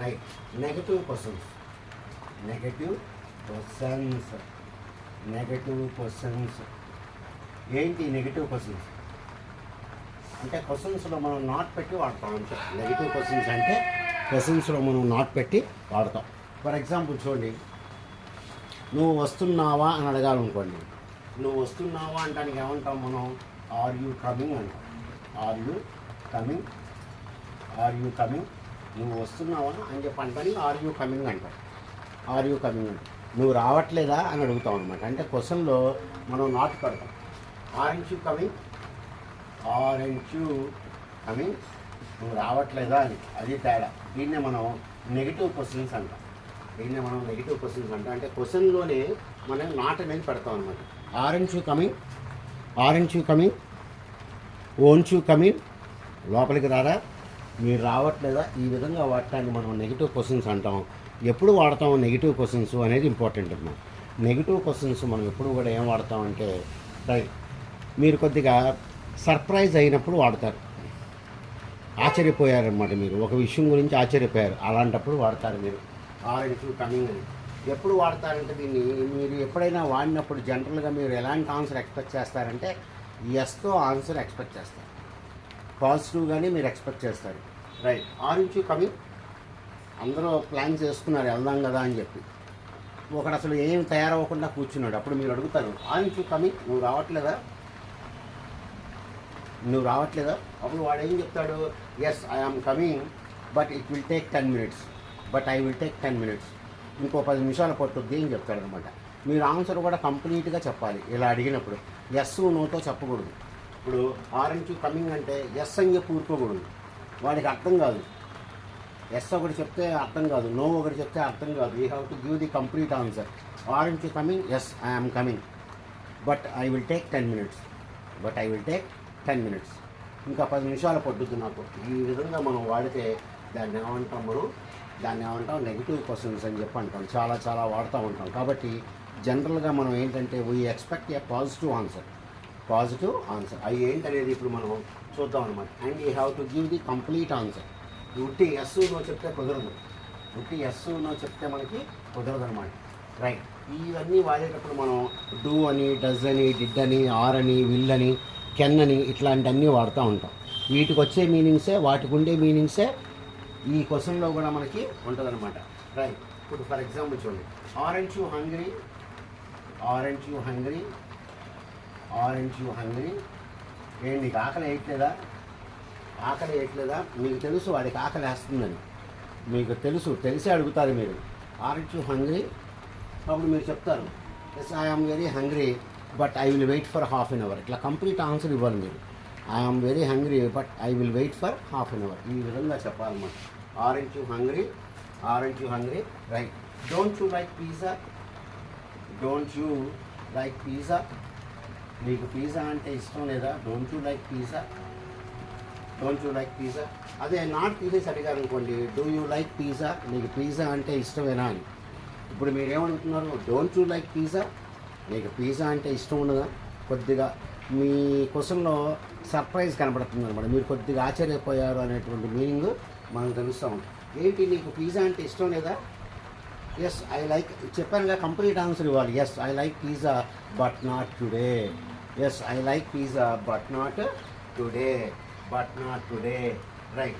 Right negative questions negative questions negative questions ఏంటి negative questions అంటే క్వశ్చన్స్లో మనం నాట్ పెట్టి వాడతాం అంతే. నెగిటివ్ క్వశ్చన్స్ అంటే క్వశ్చన్స్లో మనం నాట్ పెట్టి వాడతాం. ఫర్ ఎగ్జాంపుల్ చూడండి. నువ్వు వస్తున్నావా? అని అడగాలనుకోండి. నువ్వు వస్తున్నావా? అంటానికి ఏమంటాం మనం? ఆర్ యూ కమింగ్ అంటాం. Are you coming are you coming నువ్వు వస్తున్నావా అని చెప్పి అంటాను ఆర్ యూ కమింగ్ అంటాడు ఆర్ యూ కమింగ్ అంటాం నువ్వు రావట్లేదా? అని అడుగుతాం అనమాట అంటే క్వశ్చన్లో మనం నాట్ పెడతాం are you coming aren't you coming నువ్వు రావట్లేదా? అని. అది తేడా. దీన్నే మనం నెగిటివ్ క్వశ్చన్స్ అంటాం. దీన్నే మనం నెగిటివ్ క్వశ్చన్స్ అంటాం. అంటే క్వశ్చన్లోనే మనం నాట్ అనేది పెడతాం అనమాట aren't you coming aren't you coming won't you coming లోపలికి రారా? మీరు రావట్లేదా? ఈ విధంగా వాడటాన్ని మనం నెగిటివ్ క్వశ్చన్స్ అంటాం. ఎప్పుడు వాడతాం నెగిటివ్ క్వశ్చన్స్ అనేది ఇంపార్టెంట్ అన్నమాట నెగిటివ్ క్వశ్చన్స్ మనం ఎప్పుడు కూడా ఏం వాడతాం అంటే రైట్ మీరు కొద్దిగా సర్ప్రైజ్ అయినప్పుడు వాడతారు. ఆశ్చర్యపోయారనమాట మీరు. ఒక విషయం గురించి ఆశ్చర్యపోయారు. అలాంటప్పుడు వాడతారు మీరు. ఆరెంజ్ కమింగ్ అని. ఎప్పుడు వాడతారంటే దీన్ని మీరు ఎప్పుడైనా వాడినప్పుడు జనరల్గా మీరు ఎలాంటి ఆన్సర్ ఎక్స్పెక్ట్ చేస్తారంటే ఎస్తో ఆన్సర్ ఎక్స్పెక్ట్ చేస్తారు. పాజిటివ్గానే మీరు ఎక్స్పెక్ట్ చేస్తారు. రైట్ ఆరెంజ్ కమింగ్ అందరూ ప్లాన్ చేసుకున్నారు వెళ్దాం కదా అని చెప్పి. ఒకడు అసలు ఏం తయారవ్వకుండా కూర్చున్నాడు. అప్పుడు మీరు అడుగుతారు ఆరెంజ్ కమింగ్ నువ్వు రావట్లేదా? నువ్వు రావట్లేదా? అప్పుడు వాడు ఏం చెప్తాడు yes I am coming but it will take ten minutes but I will take ten minutes ఇంకో పది నిమిషాలు పట్టుద్ది అని చెప్తాడు అనమాట మీరు ఆన్సర్ కూడా కంప్లీట్గా చెప్పాలి. ఇలా అడిగినప్పుడు ఎస్ నోతో చెప్పకూడదు. ఇప్పుడు ఆరెంజ్ కమింగ్ అంటే ఎస్ అని చెప్పి ఊరుకోకూడదు. వాడికి అర్థం కాదు. ఎస్ ఒకటి చెప్తే అర్థం కాదు. నో ఒకటి చెప్తే అర్థం కాదు. You have to give the complete answer aren't you coming yes I'm coming but I will take ten minutes but I will take ten minutes ఇంకా పది నిమిషాలు పట్టుద్ది నాకు. ఈ విధంగా మనం వాడితే దాన్ని ఏమంటాం మనం? దాన్ని ఏమంటాం? నెగిటివ్ క్వశ్చన్స్ అని చెప్పి అంటాం. చాలా చాలా వాడుతూ ఉంటాం. కాబట్టి జనరల్గా మనం ఏంటంటే we expect a positive answer positive answer అవి ఏంటనేది ఇప్పుడు మనం చూద్దాం అనమాట and you have to give the complete answer ఉట్టి ఎస్ నో చెప్తే కుదరదు. ఉట్టి ఎస్ నో చెప్తే మనకి కుదరదు అనమాట రైట్ ఇవన్నీ వాడేటప్పుడు మనం డూ అని డజ్ అని డిడ్ అని ఆర్ అని విల్ అని కెన్ అని ఇట్లాంటివన్నీ వాడుతూ ఉంటాం. వీటికి వచ్చే మీనింగ్సే వాటికి ఉండే మీనింగ్సే ఈ క్వశ్చన్లో కూడా మనకి ఉంటుందన్నమాట. రైట్ ఇప్పుడు ఫర్ ఎగ్జాంపుల్ చూడండి. Aren't you hungry aren't you hungry aren't you hungry ఏంటి నీకు ఆకలి వేయట్లేదా? ఆకలి వేయట్లేదా? మీకు తెలుసు వాడికి ఆకలి వేస్తుందని. మీకు తెలుసు తెలిసే అడుగుతారు మీరు. ఆరెంజ్ యూ హంగ్రీ అప్పుడు మీరు చెప్తారు yes I'm very hungry but I will wait for half an hour ఇట్లా కంప్లీట్ ఆన్సర్ ఇవ్వాలి మీరు. I'm very hungry but I will wait for half an hour ఈ విధంగా చెప్పాలన్నమాట. Aren't you hungry aren't you hungry right don't you like pizza don't you like pizza నీకు pizza అంటే ఇష్టం లేదా? Don't you like pizza don't you like pizza అదే not తీసేసి అడిగారు అనుకోండి డూ యూ లైక్ పిజ్జా నీకు పిజ్జా అంటే ఇష్టమేనా? అని. ఇప్పుడు మీరు ఏమనుకుంటున్నారు డోంట్ యూ లైక్ పిజ్జా నీకు పిజ్జా అంటే ఇష్టం ఉండదా? కొద్దిగా మీ క్వశ్చన్లో సర్ప్రైజ్ కనబడుతుంది అనమాట మీరు కొద్దిగా ఆశ్చర్యపోయారు అనేటువంటి మీనింగ్ మనకు తెలుస్తూ ఉంటుంది. ఏంటి నీకు పిజ్జా అంటే ఇష్టం లేదా? ఎస్ ఐ లైక్ చెప్పానుగా కంప్లీట్ ఆన్సర్ ఇవ్వాలి. Yes I like pizza but not today yes I like pizza but not today but not today right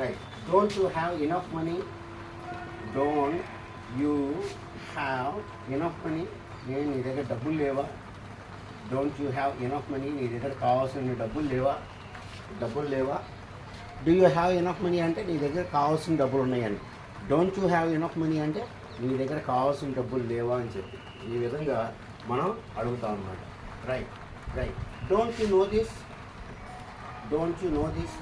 right don't you have enough money don't you have enough money నేను నీ దగ్గర డబ్బులు లేవా? Don't you have enough money నీ దగ్గర కావాల్సిన డబ్బులు లేవా? డబ్బులు లేవా? Do you have enough money అంటే నీ దగ్గర కావాల్సిన డబ్బులు ఉన్నాయని. Don't you have enough money అంటే నీ దగ్గర కావాల్సిన డబ్బులు లేవా అని చెప్పి. ఈ విధంగా మనం అడుగుతాం అన్నమాట. Right right don't you know this don't you know this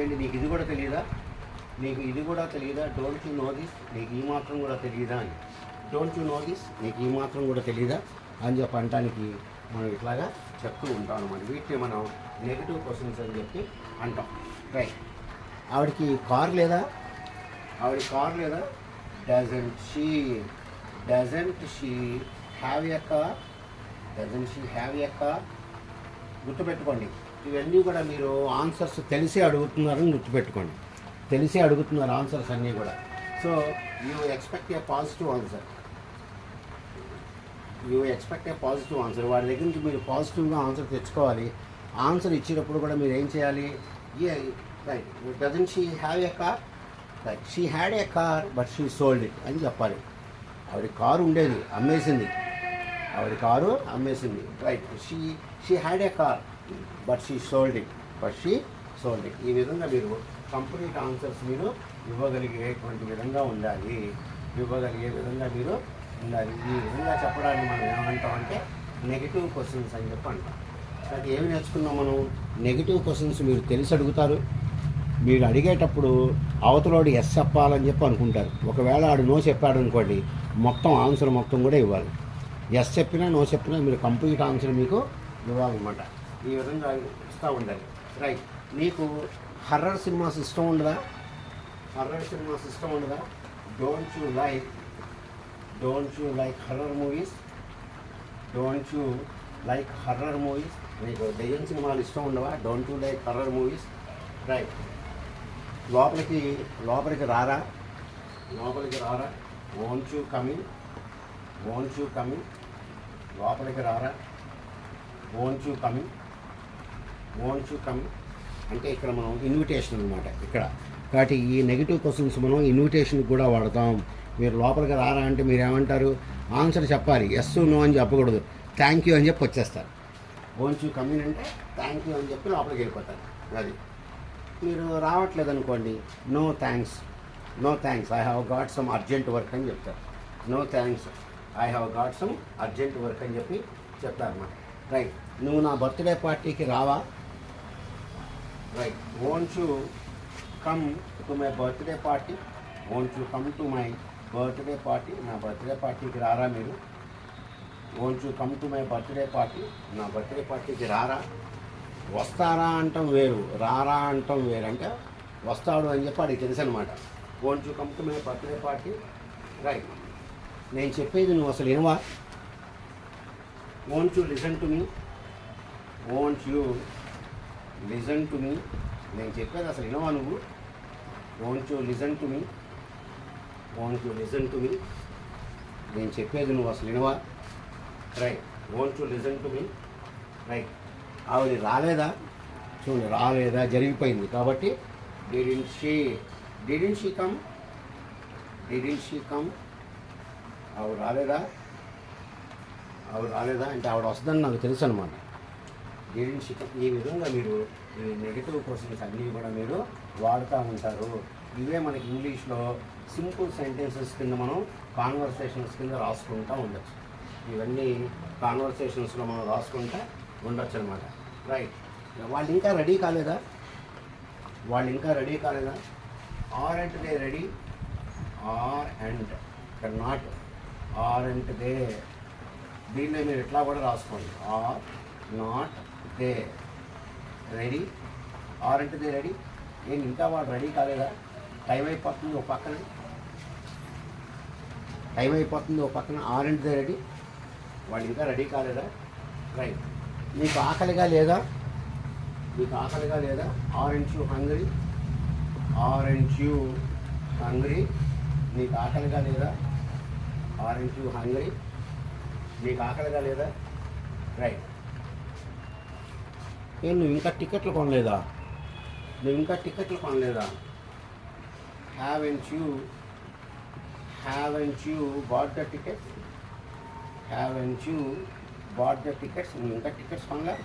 ఏంటి నీకు ఇది కూడా తెలియదా నీకు ఇది కూడా తెలియదా డోంట్ యూ నో దిస్ నీకు ఈ మాత్రం కూడా తెలియదా అని. డోంట్ యూ నో దిస్ నీకు ఈ మాత్రం కూడా తెలియదా అని చెప్పి అనటానికి మనం ఇట్లాగా చెప్తూ ఉంటాం అనమాట వీటిని మనం నెగిటివ్ క్వశ్చన్స్ అని చెప్పి అంటాం. రైట్ ఆవిడకి కార్ లేదా? ఆవిడ కార్ లేదా? Doesn't she doesn't she have a car doesn't she have a car గుర్తుపెట్టుకోండి. ఇవన్నీ కూడా మీరు ఆన్సర్స్ తెలిసి అడుగుతున్నారని గుర్తుపెట్టుకోండి. తెలిసి అడుగుతున్నారు ఆన్సర్స్ అన్నీ కూడా. So you expect a positive answer you expect a positive answer వాడి దగ్గర నుంచి మీరు పాజిటివ్గా ఆన్సర్ తెచ్చుకోవాలి. ఆన్సర్ ఇచ్చేటప్పుడు కూడా మీరు ఏం చేయాలి? Right doesn't she have a car she had a car but she sold it అని చెప్పాలి. ఆవిడ కారు ఉండేది అమ్మేసింది. ఆవిడ car అమ్మేసింది. Right she she had a car but she sold it but she sold it ఈ విధంగా మీరు కంప్లీట్ ఆన్సర్స్ మీరు ఇవ్వగలిగేటువంటి విధంగా ఉండాలి. ఇవ్వగలిగే విధంగా మీరు ఉండాలి. ఈ విధంగా చెప్పడాన్ని మనం ఏమంటామంటే నెగిటివ్ క్వశ్చన్స్ అని చెప్పి అంటాం. అది ఏమి నేర్చుకున్నాం మనం? నెగిటివ్ క్వశ్చన్స్ మీరు తెలిసి అడుగుతారు. మీరు అడిగేటప్పుడు అవతలోడు ఎస్ చెప్పాలని చెప్పి అనుకుంటారు. ఒకవేళ ఆడు నో చెప్పాడు అనుకోండి మొత్తం ఆన్సర్ మొత్తం కూడా ఇవ్వాలి. ఎస్ చెప్పినా నో చెప్పినా మీరు కంప్లీట్ ఆన్సర్ మీకు ఇవ్వాలన్నమాట. ఈ విధంగా ఇస్తూ ఉండాలి. రైట్ నీకు హర్రర్ సినిమాస్ ఇష్టం ఉండదా? హర్రర్ సినిమాస్ ఇష్టం ఉండదా? Don't you like don't you like horror movies don't you like horror movies నీకు దెయ్యం సినిమాలు ఇష్టం ఉండవా? Don't you like horror movies right లోపలికి లోపలికి రారా? లోపలికి రారా? ఓన్చు కమింగ్ ఓంట్ కమింగ్ లోపలికి రారా? ఓన్చు కమింగ్ ఓంట్ కమింగ్ అంటే ఇక్కడ మనం ఇన్విటేషన్ అనమాట ఇక్కడ. కాబట్టి ఈ నెగిటివ్ క్వశ్చన్స్ మనం ఇన్విటేషన్ కూడా వాడతాం. మీరు లోపలికి రారా అంటే మీరు ఏమంటారు? ఆన్సర్ చెప్పాలి. ఎస్ నో అని చెప్పకూడదు. థ్యాంక్ యూ అని చెప్పి వచ్చేస్తారు. ఓన్చు యూ కమింగ్ అంటే థ్యాంక్ యూ అని చెప్పి లోపలికి వెళ్ళిపోతారు. అది. మీరు రావట్లేదు అనుకోండి no thanks no thanks I have got some urgent work అని చెప్తారు. No thanks I have got some urgent work అని చెప్పి చెప్తారన్నమాట. రైట్ నువ్వు నా బర్త్డే పార్టీకి రావా? Right won't you come to my birthday party won't you come to my birthday party నా బర్త్డే పార్టీకి రారా మీరు? Won't you come to my birthday party నా బర్త్డే పార్టీకి రారా? వస్తారా అంటాం వేరు రారా అంటాం వేరు. అంటే వస్తాడు అని చెప్పి అడిగి తెలుసు అనమాట won't you come birthday party right. నేను చెప్పేది నువ్వు అసలు ఏమా won't you listen to me won't you listen to me నేను చెప్పేది అసలు వినవా నువ్వు? Won't you listen to me won't you listen to me నేను చెప్పేది నువ్వు అసలు వినవా? Right won't you listen to me right ఆవిడ రాలేదా? చూడండి రాలేదా? జరిగిపోయింది. కాబట్టి didn't she didn't she come didn't she come ఆవిడ రాలేదా? ఆవిడ రాలేదా? అంటే ఆవిడ వస్తుందని నాకు తెలుసు అనమాట డిడిన్ షీ కమ్ ఈ విధంగా మీరు ఈ నెగిటివ్ క్వశ్చన్స్ అన్నీ కూడా మీరు వాడుతూ ఉంటారు. ఇవే మనకి ఇంగ్లీష్లో సింపుల్ సెంటెన్సెస్ కింద మనం కాన్వర్సేషన్స్ కింద రాసుకుంటూ ఉండొచ్చు. ఇవన్నీ కాన్వర్సేషన్స్లో మనం రాసుకుంటా ఉండొచ్చు అనమాట రైట్ వాళ్ళు ఇంకా రెడీ కాలేదా? వాళ్ళు ఇంకా రెడీ కాలేదా? Aren't they ready aren't not aren't they దీన్ని మీరు ఎట్లా కూడా రాసుకోండి. Are not they ready are అంటే దే రెడీ నేను ఇంకా వాడు రెడీ కాలేదా? టైం అయిపోతుంది ఒక పక్కన. టైం అయిపోతుంది ఒక పక్కన. ఆర్ అంటే దే రెడీ వాడు ఇంకా రెడీ కాలేదా? రైట్ నీకు ఆకలిగా లేదా? నీకు ఆకలిగా లేదా? Aren't you hungry. Aren't you hungry. నీకు ఆకలిగా లేదా? Aren't you hungry. నీకు ఆకలిగా లేదా? రైట్. ఏం నువ్వు ఇంకా టికెట్లు కొనలేదా? నువ్వు ఇంకా టికెట్లు కొనలేదా? Haven't you haven't you bought the tickets haven't you bought the tickets నువ్వు ఇంకా tickets కొనలే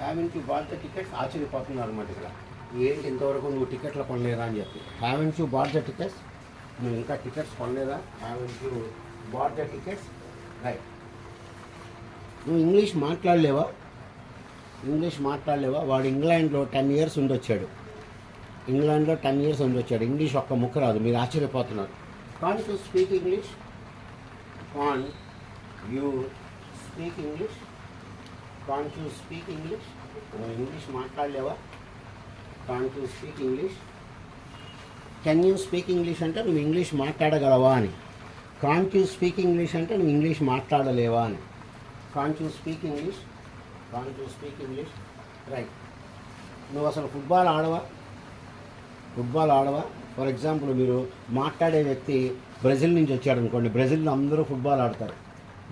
haven't you bought the tickets ఆశ్చర్యపోతున్నారు అనమాట ఇక్కడ. ఏంటి ఇంతవరకు నువ్వు టికెట్లు కొనలేదా అని చెప్పి. Haven't you bought the tickets నువ్వు ఇంకా tickets కొనలేదా? Haven't you bought the tickets right. నువ్వు ఇంగ్లీష్ మాట్లాడలేవా? ఇంగ్లీష్ మాట్లాడలేవా? వాడు ఇంగ్లాండ్లో టెన్ ఇయర్స్ ఉండొచ్చాడు. ఇంగ్లాండ్లో టెన్ ఇయర్స్ ఉండొచ్చాడు. ఇంగ్లీష్ ఒక్క ముక్క రాదు. మీరు ఆశ్చర్యపోతున్నారు. Can to speak English? Can you speak English? Can you speak English నువ్వు English మాట్లాడలేవా? Can you speak English can you speak English అంటే నువ్వు ఇంగ్లీష్ మాట్లాడగలవా అని. కాంట్ యూ స్పీక్ ఇంగ్లీష్ అంటే నువ్వు ఇంగ్లీష్ మాట్లాడలేవా అని. Can't you speak English can't you speak English right నువ్వు అసలు ఫుట్బాల్ ఆడవా? ఫుట్బాల్ ఆడవా? ఫర్ ఎగ్జాంపుల్ మీరు మాట్లాడే వ్యక్తి బ్రెజిల్ నుంచి వచ్చాడు అనుకోండి బ్రెజిల్లో అందరూ ఫుట్బాల్ ఆడతారు.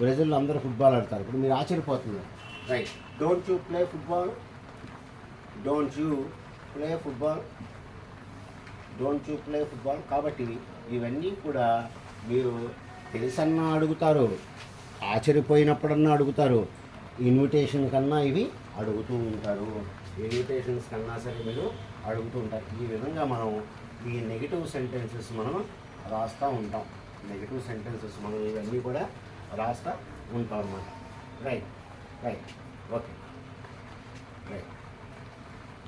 బ్రెజిల్లో అందరూ ఫుట్బాల్ ఆడతారు. ఇప్పుడు మీరు ఆశ్చర్యపోతున్నారు. Right don't you play football don't you play football don't you play football కాబట్టి ఇవన్నీ కూడా మీరు తెలుసన్నా అడుగుతారు. ఆశ్చర్యపోయినప్పుడన్నా అడుగుతారు. ఇన్విటేషన్ కన్నా ఇవి అడుగుతూ ఉంటారు. ఇన్విటేషన్స్ కన్నా సరే మీరు అడుగుతూ ఉంటారు. ఈ విధంగా మనం ఈ నెగిటివ్ సెంటెన్సెస్ మనం రాస్తూ ఉంటాం. నెగిటివ్ సెంటెన్సెస్ మనం ఇవన్నీ కూడా రాస్తా ఉంటాం అన్నమాట right right okay. Right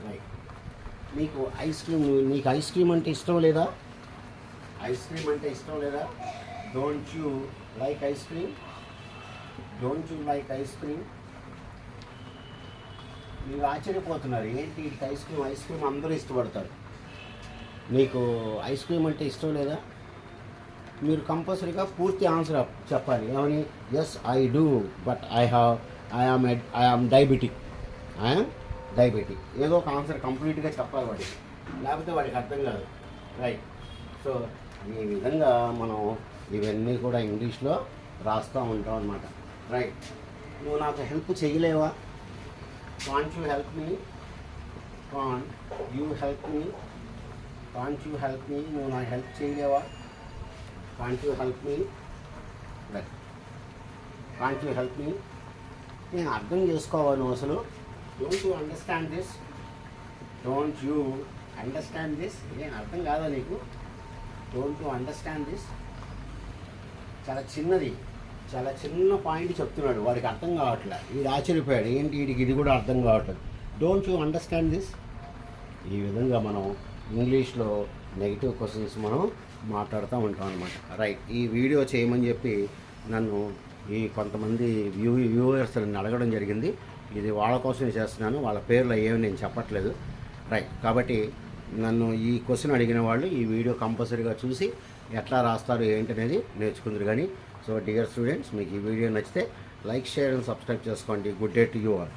right. మీకు ఐస్ క్రీమ్ నీకు ఐస్ క్రీమ్ అంటే ఇష్టం లేదా? ఐస్ క్రీమ్ అంటే ఇష్టం లేదా? Don't you like ice cream don't you like ice cream మీరు ఆశ్చర్యపోతున్నారు ఏంటి వీటికి ఐస్ క్రీమ్? ఐస్ క్రీమ్ అందరూ ఇష్టపడతారు. మీకు ఐస్ క్రీమ్ అంటే ఇష్టం లేదా? మీరు కంపల్సరీగా పూర్తి ఆన్సర్ చెప్పాలి. ఏమని? Yes I do but I have I am I am diabetic I'm diabetic ఏదో ఒక ఆన్సర్ కంప్లీట్గా చెప్పాలి వాడికి. లేకపోతే వాడికి అర్థం కాదు. రైట్ సో ఈ విధంగా మనం ఇవన్నీ కూడా ఇంగ్లీష్లో రాస్తూ ఉంటాం అనమాట రైట్ నువ్వు నాకు హెల్ప్ చేయలేవా? Can't you help me can you help me can't you help me నువ్వు నాకు హెల్ప్ చేయలేవా? Can't you help me right can't you help me నేను అర్థం చేసుకోవాలి నువ్వు అసలు. Don't you understand this don't you understand this నేను అర్థం కాదా నీకు? డోంట్ యూ అండర్స్టాండ్ దిస్ చాలా చిన్నది. చాలా చిన్న పాయింట్ చెప్తున్నాడు. వాడికి అర్థం కావట్లే. వీడు ఆశ్చర్యపోయాడు. ఏంటి వీడికి ఇది కూడా అర్థం కావట్లేదు. డోంట్ యూ అండర్స్టాండ్ దిస్ ఈ విధంగా మనం ఇంగ్లీష్లో నెగిటివ్ క్వశ్చన్స్ మనం మాట్లాడుతూ ఉంటాం అనమాట రైట్ ఈ వీడియో చేయమని చెప్పి నన్ను ఈ కొంతమంది వ్యూ వ్యూవర్స్ నన్ను అడగడం జరిగింది. ఇది వాళ్ళ కోసమే చేస్తున్నాను. వాళ్ళ పేర్లు ఏమి నేను చెప్పట్లేదు. రైట్ కాబట్టి నన్ను ఈ క్వశ్చన్ అడిగిన వాళ్ళు ఈ వీడియో కంపల్సరీగా చూసి ఎట్లా రాస్తారు ఏంటనేది నేర్చుకుందరు కానీ. సో డియర్ స్టూడెంట్స్ మీకు ఈ వీడియో నచ్చితే లైక్ షేర్ అండ్ సబ్స్క్రైబ్ చేసుకోండి. Good day to you all